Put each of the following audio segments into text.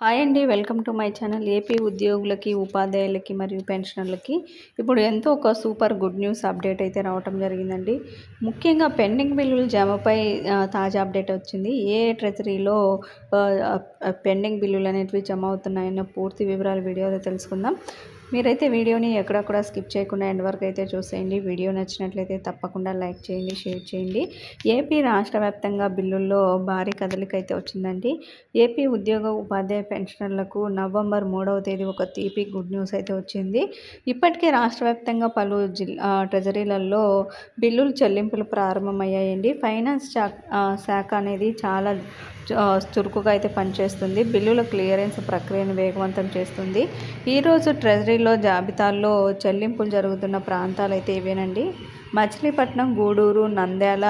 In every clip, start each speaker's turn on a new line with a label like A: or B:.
A: Hi అండి welcome to my channel AP ఉద్యోగులకి ఉపాధ్యాయులకి మరియు పెన్షనర్లకి. ఇప్పుడు ఎంతో ఒక సూపర్ గుడ్ న్యూస్ అప్డేట్ అయితే రావటం జరిగిందండి. ముఖ్యంగా పెండింగ్ బిల్లుల జమపై తాజా అప్డేట్ వచ్చింది. ఏ ట్రెజరీలో పెండింగ్ బిల్లులు అనేటివి జమ అవుతున్నాయన్న పూర్తి వివరాలు వీడియోలో తెలుసుకుందాం. మీరైతే వీడియోని ఎక్కడక్కడ స్కిప్ చేయకుండా ఎండ్ వరకు అయితే చూసేయండి. వీడియో నచ్చినట్లయితే తప్పకుండా లైక్ చేయండి షేర్ చేయండి. ఏపీ రాష్ట్ర వ్యాప్తంగా బిల్లుల్లో భారీ కదలిక అయితే వచ్చిందండి. ఏపీ ఉద్యోగ ఉపాధ్యాయ పెన్షనర్లకు నవంబర్ మూడవ తేదీ ఒక తీపి గుడ్ న్యూస్ అయితే వచ్చింది. ఇప్పటికే రాష్ట్ర వ్యాప్తంగా పలు జిల్లా ట్రెజరీలలో బిల్లులు చెల్లింపులు ప్రారంభమయ్యాయండి. ఫైనాన్స్ శాఖ అనేది చాలా చురుకుగా అయితే పనిచేస్తుంది. బిల్లుల క్లియరెన్స్ ప్రక్రియను వేగవంతం చేస్తుంది. ఈరోజు ట్రెజరీలో జాబితాల్లో చెల్లింపులు జరుగుతున్న ప్రాంతాలు అయితే ఇవేనండి. మచిలీపట్నం గూడూరు నంద్యాల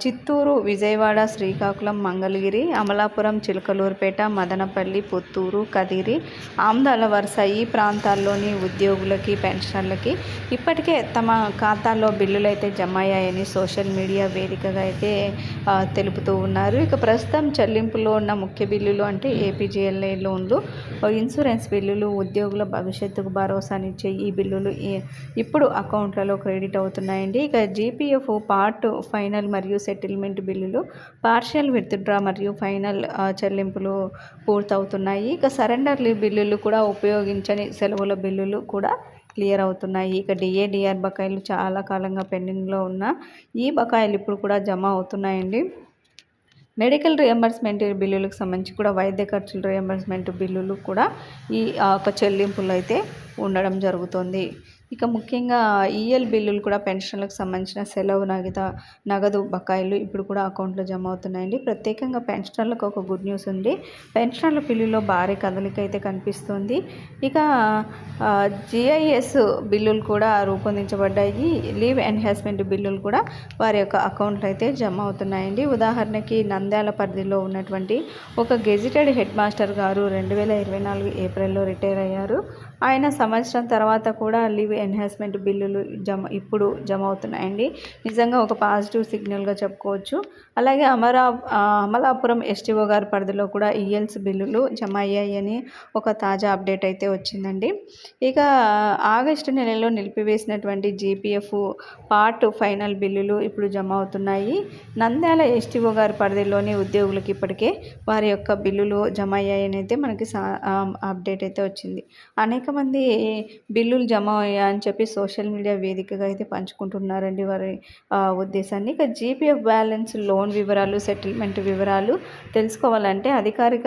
A: చిత్తూరు విజయవాడ శ్రీకాకుళం మంగళగిరి అమలాపురం చిలకలూరుపేట మదనపల్లి పుత్తూరు కదిరి ఆమ్దాల వరుస ఈ ప్రాంతాల్లోని ఉద్యోగులకి పెన్షనర్లకి ఇప్పటికే తమ ఖాతాల్లో బిల్లులు అయితే జమ అయ్యాయని సోషల్ మీడియా వేదికగా అయితే తెలుపుతూ ఉన్నారు. ఇక ప్రస్తుతం చెల్లింపులో ఉన్న ముఖ్య బిల్లులు అంటే ఏపీజీఎల్ఐ లోన్లు ఇన్సూరెన్స్ బిల్లులు ఉద్యోగుల భవిష్యత్తుకు భరోసానిచ్చే ఈ బిల్లులు ఇప్పుడు అకౌంట్లలో క్రెడిట్ అవుతున్నాయండి. ఇక జీపీఎఫ్ పార్ట్ ఫైనల్ మరియు సెటిల్మెంట్ బిల్లులు పార్షియల్ విత్డ్రా మరియు ఫైనల్ చెల్లింపులు పూర్తవుతున్నాయి. ఇక సరెండర్లు బిల్లులు కూడా ఉపయోగించని సెలవుల బిల్లులు కూడా క్లియర్ అవుతున్నాయి. ఇక డిఏ డిఆర్ బకాయిలు చాలా కాలంగా పెండింగ్లో ఉన్న ఈ బకాయిలు ఇప్పుడు కూడా జమ అవుతున్నాయండి. మెడికల్ రియంబర్స్మెంట్ బిల్లులకు సంబంధించి కూడా వైద్య ఖర్చుల రియంబర్స్మెంట్ బిల్లులు కూడా ఈ యొక్క చెల్లింపులు అయితే ఉండడం జరుగుతుంది. ఇక ముఖ్యంగా ఈఎల్ బిల్లులు కూడా పెన్షన్లకు సంబంధించిన సెలవు నగద నగదు బకాయిలు ఇప్పుడు కూడా అకౌంట్లో జమ అవుతున్నాయండి. ప్రత్యేకంగా పెన్షనర్లకు ఒక గుడ్ న్యూస్ ఉంది. పెన్షనర్ల బిల్లులో భారీ కదలిక అయితే కనిపిస్తుంది. ఇక జిఐఎస్ బిల్లులు కూడా రూపొందించబడ్డాయి. లీవ్ ఎన్హాన్స్మెంట్ బిల్లులు కూడా వారి యొక్క అకౌంట్లో అయితే జమ అవుతున్నాయండి. ఉదాహరణకి నంద్యాల పరిధిలో ఉన్నటువంటి ఒక గెజిటెడ్ హెడ్ మాస్టర్ గారు రెండు వేల ఇరవై నాలుగు ఏప్రిల్లో రిటైర్ అయ్యారు. ఆయన సంవత్సరం తర్వాత కూడా లీవ్ ఎన్హాన్స్మెంట్ బిల్లులు జమ ఇప్పుడు జమ అవుతున్నాయండి నిజంగా ఒక పాజిటివ్ సిగ్నల్గా చెప్పుకోవచ్చు. అలాగే అమరా అమలాపురం ఎస్టీఓ గారి పరిధిలో కూడా ఈఎల్స్ బిల్లులు జమ అయ్యాయని ఒక తాజా అప్డేట్ అయితే వచ్చిందండి. ఇక ఆగస్టు నెలలో నిలిపివేసినటువంటి జీపీఎఫ్ పార్ట్ ఫైనల్ బిల్లులు ఇప్పుడు జమ అవుతున్నాయి నంద్యాల ఎస్టీఓ గారి పరిధిలోని ఉద్యోగులకు ఇప్పటికే వారి యొక్క బిల్లులు జమ అయ్యాయని అయితే మనకి అప్డేట్ అయితే వచ్చింది. అనేక మంది బిల్లులు జమ అయ్యా అని చెప్పి సోషల్ మీడియా వేదికగా అయితే పంచుకుంటున్నారండి వారి ఉద్దేశాన్ని. ఇక జీపీఎఫ్ బ్యాలెన్స్ లోన్ వివరాలు సెటిల్మెంట్ వివరాలు తెలుసుకోవాలంటే అధికారిక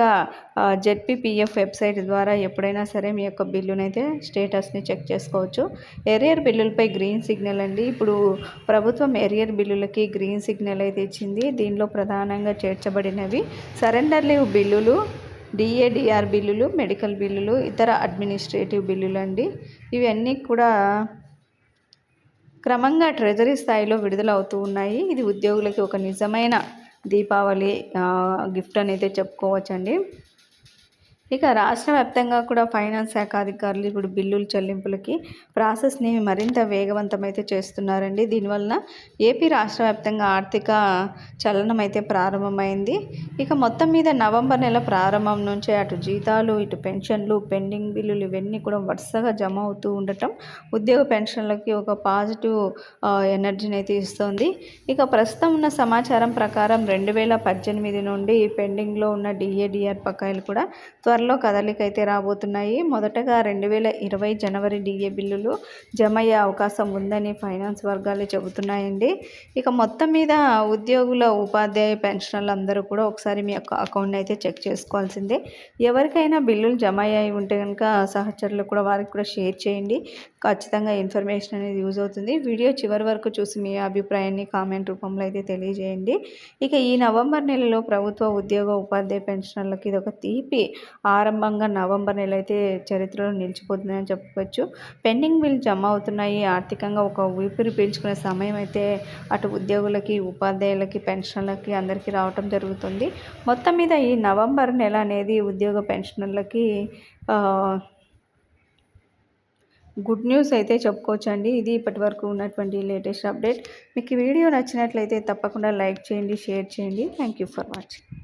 A: జెడ్పీపీఎఫ్ వెబ్సైట్ ద్వారా ఎప్పుడైనా సరే మీ యొక్క బిల్లునైతే స్టేటస్ని చెక్ చేసుకోవచ్చు. ఎరియర్ బిల్లులపై గ్రీన్ సిగ్నల్ అండి. ఇప్పుడు ప్రభుత్వం ఎరియర్ బిల్లులకి గ్రీన్ సిగ్నల్ అయితే ఇచ్చింది. దీనిలో ప్రధానంగా చేర్చబడినవి సరెండర్ లీవ్ బిల్లులు డిఏడిఆర్ బిల్లులు మెడికల్ బిల్లులు ఇతర అడ్మినిస్ట్రేటివ్ బిల్లులు అండి. ఇవన్నీ కూడా క్రమంగా ట్రెజరీ స్థాయిలో విడుదల అవుతూ ఉన్నాయి. ఇది ఉద్యోగులకి ఒక నిజమైన దీపావళి గిఫ్ట్ అనేది చెప్పుకోవచ్చండి. ఇక రాష్ట్ర వ్యాప్తంగా కూడా ఫైనాన్స్ శాఖ అధికారులు ఇప్పుడు బిల్లుల చెల్లింపులకి ప్రాసెస్ని మరింత వేగవంతమైతే చేస్తున్నారండి. దీనివలన ఏపీ రాష్ట్ర వ్యాప్తంగా ఆర్థిక చలనం అయితే ప్రారంభమైంది. ఇక మొత్తం మీద నవంబర్ నెల ప్రారంభం నుంచే అటు జీతాలు ఇటు పెన్షన్లు పెండింగ్ బిల్లులు ఇవన్నీ కూడా వరుసగా జమ అవుతూ ఉండటం ఉద్యోగ పెన్షన్లకి ఒక పాజిటివ్ ఎనర్జీని అయితే ఇస్తుంది. ఇక ప్రస్తుతం ఉన్న సమాచారం ప్రకారం రెండు వేల పద్దెనిమిది నుండి పెండింగ్లో ఉన్న డిఏడిఆర్ బకాయిలు కూడా త్వరలో కదలికైతే రాబోతున్నాయి. మొదటగా రెండు వేల ఇరవై జనవరి డిఏ బిల్లులు జమ అయ్యే అవకాశం ఉందని ఫైనాన్స్ వర్గాలు చెబుతున్నాయండి. ఇక మొత్తం మీద ఉద్యోగుల ఉపాధ్యాయ పెన్షనర్లు అందరూ కూడా ఒకసారి మీ యొక్క అకౌంట్ని అయితే చెక్ చేసుకోవాల్సిందే. ఎవరికైనా బిల్లులు జమ అయ్యాయి ఉంటే కనుక సహచరులు కూడా వారికి కూడా షేర్ చేయండి. ఖచ్చితంగా ఇన్ఫర్మేషన్ అనేది యూజ్ అవుతుంది. వీడియో చివరి వరకు చూసి మీ అభిప్రాయాన్ని కామెంట్ రూపంలో అయితే తెలియజేయండి. ఇక ఈ నవంబర్ నెలలో ప్రభుత్వ ఉద్యోగ ఉపాధ్యాయ పెన్షనర్లకి ఇది ఒక తీపి ఆరంభంగా నవంబర్ నెల అయితే చరిత్రలో నిలిచిపోతుందని చెప్పవచ్చు పెండింగ్ బిల్ జమ అవుతున్నాయి. ఆర్థికంగా ఒక ఊపిరి పీల్చుకునే సమయం అయితే అటు ఉద్యోగులకి ఉపాధ్యాయులకి పెన్షన్లకి అందరికీ రావటం జరుగుతుంది. మొత్తం మీద ఈ నవంబర్ నెల అనేది ఉద్యోగ పెన్షనర్లకి గుడ్ న్యూస్ అయితే చెప్పుకోవచ్చండి. ఇది ఇప్పటి వరకు ఉన్నటువంటి లేటెస్ట్ అప్డేట్. మీకు వీడియో నచ్చినట్లయితే తప్పకుండా లైక్ చేయండి షేర్ చేయండి. Thank you for watching.